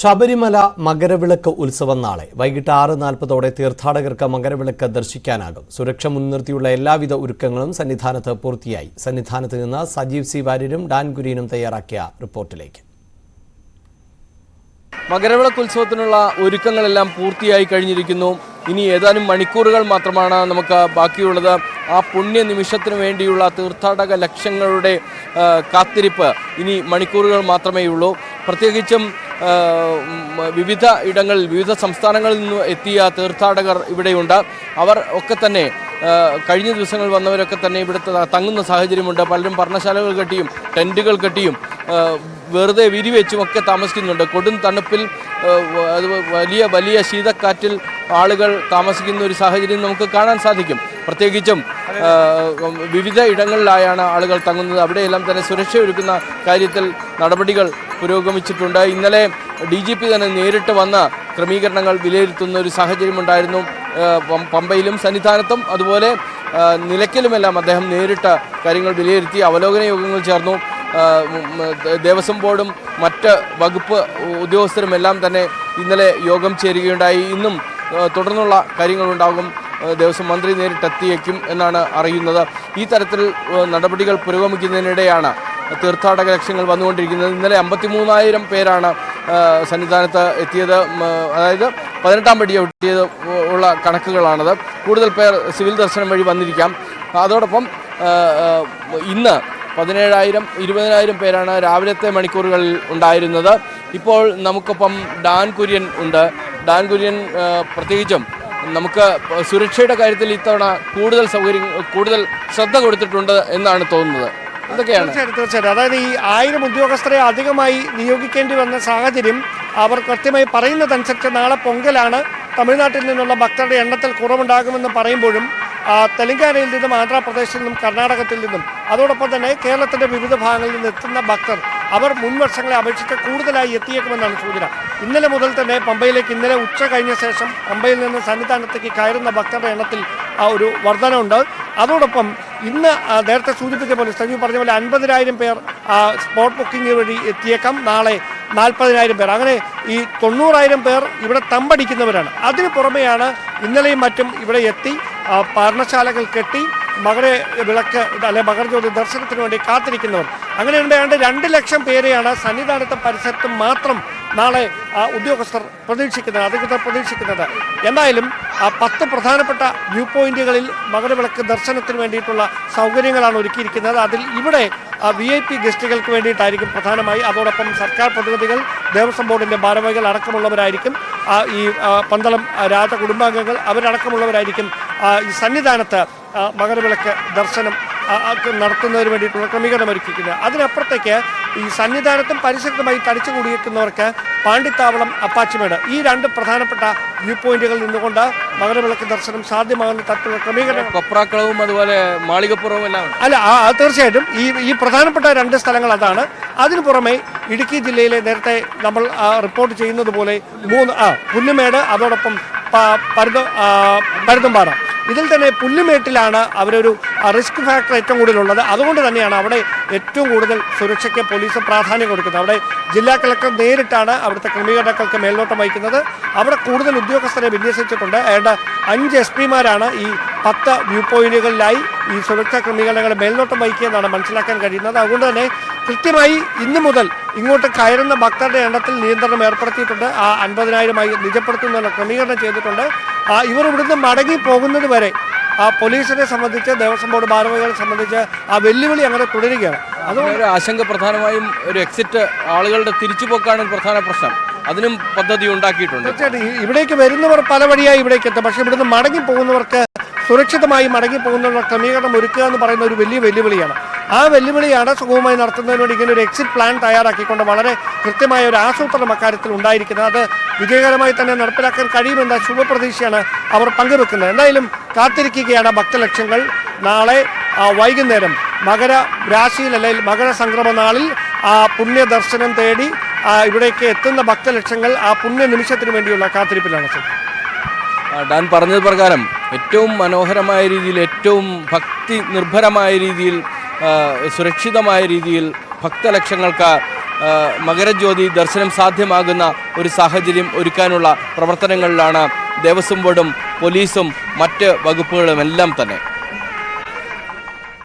ശബരിമല മകരവിളക്ക് ഉത്സവം നാളെ. വൈകിട്ട് ആറ് നാൽപ്പതോടെ തീർത്ഥാടകർക്ക് മകരവിളക്ക് ദർശിക്കാനാകും. സുരക്ഷ മുൻനിർത്തിയുള്ള എല്ലാവിധ ഒരുക്കങ്ങളും സന്നിധാനത്ത് പൂർത്തിയായി. സന്നിധാനത്ത് നിന്ന് സജീവ് സി വാര്യരും ഡാൻ കുര്യനും തയ്യാറാക്കിയ റിപ്പോർട്ടിലേക്ക്. മകരവിളക്ക് ഉത്സവത്തിനുള്ള ഒരുക്കങ്ങളെല്ലാം പൂർത്തിയായി കഴിഞ്ഞിരിക്കുന്നു. ഇനി ഏതാനും മണിക്കൂറുകൾ മാത്രമാണ് നമുക്ക് ബാക്കിയുള്ളത്. ആ പുണ്യ നിമിഷത്തിന് വേണ്ടിയുള്ള തീർത്ഥാടക ലക്ഷങ്ങളുടെ കാത്തിരിപ്പ് ഇനി മണിക്കൂറുകൾ മാത്രമേ ഉള്ളൂ പ്രത്യേകിച്ചും വിവിധ ഇടങ്ങളിൽ വിവിധ സംസ്ഥാനങ്ങളിൽ നിന്ന് എത്തിയ തീർത്ഥാടകർ ഇവിടെയുണ്ട്. അവർ ഒക്കെ തന്നെ കഴിഞ്ഞ ദിവസങ്ങൾ വന്നവരൊക്കെ തന്നെ ഇവിടുത്തെ തങ്ങുന്ന സാഹചര്യമുണ്ട്. പലരും പർണശാലകൾ കെട്ടിയും ടെന്റുകൾ കെട്ടിയും വെറുതെ വിരിവെച്ചും ഒക്കെ താമസിക്കുന്നുണ്ട്. കൊടും തണുപ്പിൽ വലിയ വലിയ ശീതക്കാറ്റിൽ ആളുകൾ താമസിക്കുന്ന ഒരു സാഹചര്യം നമുക്ക് കാണാൻ സാധിക്കും. പ്രത്യേകിച്ചും വിവിധ ഇടങ്ങളിലായാണ് ആളുകൾ തങ്ങുന്നത്. അവിടെയെല്ലാം തന്നെ സുരക്ഷ ഒരുക്കുന്ന കാര്യത്തിൽ നടപടികൾ പുരോഗമിച്ചിട്ടുണ്ട്. ഇന്നലെ ഡി ജി പി തന്നെ നേരിട്ട് വന്ന് ക്രമീകരണങ്ങൾ വിലയിരുത്തുന്ന ഒരു സാഹചര്യമുണ്ടായിരുന്നു. പമ്പയിലും സന്നിധാനത്തും അതുപോലെ നിലയ്ക്കലുമെല്ലാം അദ്ദേഹം നേരിട്ട് കാര്യങ്ങൾ വിലയിരുത്തി അവലോകന യോഗങ്ങൾ ചേർന്നു. ദേവസ്വം ബോർഡും മറ്റ് വകുപ്പ് ഉദ്യോഗസ്ഥരും എല്ലാം തന്നെ ഇന്നലെ യോഗം ചേരുകയുണ്ടായി. ഇന്നും തുടർന്നുള്ള കാര്യങ്ങളുണ്ടാകും. ദേവസ്വം മന്ത്രി നേരിട്ടെത്തിയേക്കും എന്നാണ് അറിയുന്നത്. ഈ തരത്തിൽ നടപടികൾ പുരോഗമിക്കുന്നതിനിടെയാണ് തീർത്ഥാടക ലക്ഷ്യങ്ങൾ വന്നുകൊണ്ടിരിക്കുന്നത്. ഇന്നലെ അമ്പത്തിമൂന്നായിരം പേരാണ് സന്നിധാനത്ത് എത്തിയത്. അതായത് പതിനെട്ടാം പടി ഒട്ടിയത് ഉള്ള കണക്കുകളാണത്. കൂടുതൽ പേർ സിവിൽ ദർശനം വഴി വന്നിരിക്കാം. അതോടൊപ്പം ഇന്ന് പതിനേഴായിരം ഇരുപതിനായിരം പേരാണ് രാവിലത്തെ മണിക്കൂറുകളിൽ ഉണ്ടായിരുന്നത്. ഇപ്പോൾ നമുക്കൊപ്പം ഡാൻ കുര്യൻ ഉണ്ട്. ഡാൻ കുര്യൻ പ്രത്യേകിച്ചും നമുക്ക് സുരക്ഷയുടെ കാര്യത്തിൽ ഇത്തവണ കൂടുതൽ സൗകര്യം കൂടുതൽ ശ്രദ്ധ കൊടുത്തിട്ടുണ്ട് എന്നാണ് തോന്നുന്നത്. എന്തൊക്കെയാണ്? തീർച്ചയായിട്ടും അതായത് ഈ ആയിരം ഉദ്യോഗസ്ഥരെ അധികമായി നിയോഗിക്കേണ്ടി വന്ന സാഹചര്യം അവർ കൃത്യമായി പറയുന്നതനുസരിച്ച് നാളെ പൊങ്കലാണ്. തമിഴ്നാട്ടിൽ നിന്നുള്ള ഭക്തരുടെ എണ്ണത്തിൽ കുറവുണ്ടാകുമെന്ന് പറയുമ്പോഴും തെലങ്കാനയിൽ നിന്നും ആന്ധ്രാപ്രദേശിൽ നിന്നും കർണാടകത്തിൽ നിന്നും അതോടൊപ്പം തന്നെ കേരളത്തിന്റെ വിവിധ ഭാഗങ്ങളിൽ നിന്ന് എത്തുന്ന ഭക്തർ അവർ മുൻ വർഷങ്ങളെ അപേക്ഷിച്ച് കൂടുതലായി എത്തിയേക്കുമെന്നാണ് സൂചന. ഇന്നലെ മുതൽ തന്നെ പമ്പയിലേക്ക് ഇന്നലെ ഉച്ച കഴിഞ്ഞ ശേഷം പമ്പയിൽ നിന്ന് സന്നിധാനത്തേക്ക് കയറുന്ന ഭക്തരുടെ എണ്ണത്തിൽ ആ ഒരു വർധനമുണ്ട് അതോടൊപ്പം ഇന്ന് നേരത്തെ സൂചിപ്പിച്ച പോലെ സജീവ് പറഞ്ഞ പോലെ അൻപതിനായിരം പേർ സ്പോട്ട് ബുക്കിംഗ് വഴി എത്തിയേക്കാം. നാളെ നാൽപ്പതിനായിരം പേർ. അങ്ങനെ ഈ തൊണ്ണൂറായിരം പേർ ഇവിടെ തമ്പടിക്കുന്നവരാണ്. അതിന് പുറമെയാണ് ഇന്നലെയും മറ്റും ഇവിടെ എത്തി പർണശാലകൾ കെട്ടി മകര വിളക്ക് അല്ലെ മകരജ്യോതി ദർശനത്തിന് വേണ്ടി കാത്തിരിക്കുന്നവർ. അങ്ങനെയുണ്ട് ഏതാണ്ട് രണ്ട് ലക്ഷം പേരെയാണ് സന്നിധാനത്തെ പരിസരത്ത് മാത്രം നാളെ ഉദ്യോഗസ്ഥർ പ്രതീക്ഷിക്കുന്നത് അധികൃതർ പ്രതീക്ഷിക്കുന്നത്. എന്തായാലും പത്ത് പ്രധാനപ്പെട്ട വ്യൂ പോയിന്റുകളിൽ മകരവിളക്ക് ദർശനത്തിന് വേണ്ടിയിട്ടുള്ള സൗകര്യങ്ങളാണ് ഒരുക്കിയിരിക്കുന്നത്. അതിൽ ഇവിടെ വി ഐ പി ഗസ്റ്റുകൾക്ക് വേണ്ടിയിട്ടായിരിക്കും പ്രധാനമായി. അതോടൊപ്പം സർക്കാർ പ്രതിനിധികൾ ദേവസ്വം ബോർഡിന്റെ ഭാരവാഹികൾ അടക്കമുള്ളവരായിരിക്കും. ഈ പന്തളം രാജ കുടുംബാംഗങ്ങൾ അവരടക്കമുള്ളവരായിരിക്കും ഈ സന്നിധാനത്ത് മകരവിളക്ക് ദർശനം നടത്തുന്നതിന് വേണ്ടിയിട്ടുള്ള ക്രമീകരണം ഒരുക്കിയിരിക്കുന്നത് അതിനപ്പുറത്തേക്ക് ഈ സന്നിധാനത്തും പരിസരത്തുമായി തടിച്ചു കൂടിയിരിക്കുന്നവർക്ക് പാണ്ടിത്താവളം അപ്പാച്ചിമേട് ഈ രണ്ട് പ്രധാനപ്പെട്ട വ്യൂ പോയിന്റുകളിൽ നിന്നുകൊണ്ട് മകരവിളക്ക് ദർശനം സാധ്യമാകുന്ന തരത്തിലുള്ള ക്രമീകരണം കൊപ്രാക്കളവും അതുപോലെ മാളികപ്പുറവും എല്ലാം അല്ല തീർച്ചയായിട്ടും ഈ ഈ പ്രധാനപ്പെട്ട രണ്ട് സ്ഥലങ്ങൾ അതാണ്. അതിനു പുറമെ ഇടുക്കി ജില്ലയിലെ നേരത്തെ നമ്മൾ റിപ്പോർട്ട് ചെയ്യുന്നത് പോലെ മൂന്ന് ആ പുല്ലുമേട് അതോടൊപ്പം പരുതും പരുത പരുന്തുംപാറ. ഇതിൽ തന്നെ പുല്ലുമേട്ടിലാണ് അവരൊരു റിസ്ക് ഫാക്ടർ ഏറ്റവും കൂടുതലുള്ളത്. അതുകൊണ്ട് തന്നെയാണ് അവിടെ ഏറ്റവും കൂടുതൽ സുരക്ഷയ്ക്ക് പോലീസ് പ്രാധാന്യം കൊടുക്കുന്നത്. അവിടെ ജില്ലാ കളക്ടർ നേരിട്ടാണ് അവിടുത്തെ ക്രമീകരണങ്ങൾക്ക് മേൽനോട്ടം വഹിക്കുന്നത്. അവിടെ കൂടുതൽ ഉദ്യോഗസ്ഥരെ വിന്യസിച്ചിട്ടുണ്ട്. ഏതാണ്ട് അഞ്ച് എസ് പിമാരാണ് ഈ പത്ത് വ്യൂ പോയിന്റുകളിലായി ഈ സുരക്ഷാ ക്രമീകരണങ്ങൾ മേൽനോട്ടം വഹിക്കുകയെന്നാണ് മനസ്സിലാക്കാൻ കഴിയുന്നത്. അതുകൊണ്ട് തന്നെ കൃത്യമായി ഇന്ന് മുതൽ ഇങ്ങോട്ട് കയറുന്ന ഭക്തരുടെ എണ്ണത്തിൽ നിയന്ത്രണം ഏർപ്പെടുത്തിയിട്ടുണ്ട്. ആ അൻപതിനായിരമായി നിജപ്പെടുത്തുന്നതിനുള്ള ക്രമീകരണം ചെയ്തിട്ടുണ്ട്. ഇവർ ഇവിടുന്ന് മടങ്ങി പോകുന്നത് വരെ ആ പോലീസിനെ സംബന്ധിച്ച് ദേവസ്വം ബോർഡ് ഭാരവാഹികളെ സംബന്ധിച്ച് ആ വെല്ലുവിളി അങ്ങനെ തുടരുകയാണ്. അതുകൊണ്ട് ഒരു ആശങ്ക പ്രധാനമായും ഒരു എക്സിറ്റ് ആളുകളുടെ തിരിച്ചുപോക്കാണ് പ്രധാന പ്രശ്നം. അതിനും പദ്ധതി ഉണ്ടാക്കിയിട്ടുണ്ട്. തീർച്ചയായിട്ടും. ഇവിടേക്ക് വരുന്നവർ പല വഴിയായി ഇവിടേക്ക് എത്തും. പക്ഷേ ഇവിടുന്ന് മടങ്ങി പോകുന്നവർക്ക് സുരക്ഷിതമായി മടങ്ങി പോകുന്നവരുടെ ക്രമീകരണം ഒരുക്കുക എന്ന് പറയുന്ന ഒരു വലിയ വെല്ലുവിളിയാണ്. ആ വെല്ലുവിളിയാണ് സുഗമമായി നടത്തുന്നതിന് വേണ്ടി ഇങ്ങനെ ഒരു എക്സിറ്റ് പ്ലാൻ തയ്യാറാക്കിക്കൊണ്ട് വളരെ കൃത്യമായ ഒരു ആസൂത്രണം അക്കാര്യത്തിൽ ഉണ്ടായിരിക്കുന്നത്. അത് വിജയകരമായി തന്നെ നടപ്പിലാക്കാൻ കഴിയുമെന്ന ശുഭപ്രതീക്ഷയാണ് അവർ പങ്കുവെക്കുന്നത്. എന്തായാലും കാത്തിരിക്കുകയാണ് ഭക്തലക്ഷ്യങ്ങൾ നാളെ വൈകുന്നേരം മകര രാശിയിൽ അല്ലെങ്കിൽ മകര സംക്രമ നാളിൽ ആ പുണ്യ ദർശനം തേടി ഇവിടേക്ക് എത്തുന്ന ഭക്തലക്ഷങ്ങൾ ആ പുണ്യ നിമിഷത്തിന് വേണ്ടിയുള്ള കാത്തിരിപ്പിലാണ്. ഡാൻ പറഞ്ഞത് പ്രകാരം ഏറ്റവും മനോഹരമായ രീതിയിൽ ഏറ്റവും ഭക്തി നിർഭരമായ രീതിയിൽ സുരക്ഷിതമായ രീതിയിൽ ഭക്തലക്ഷങ്ങൾക്ക് മകരജ്യോതി ദർശനം സാധ്യമാകുന്ന ഒരു സാഹചര്യം ഒരുക്കാനുള്ള പ്രവർത്തനങ്ങളിലാണ് ദേവസ്വം ബോർഡും പോലീസും മറ്റ് വകുപ്പുകളും എല്ലാം തന്നെ.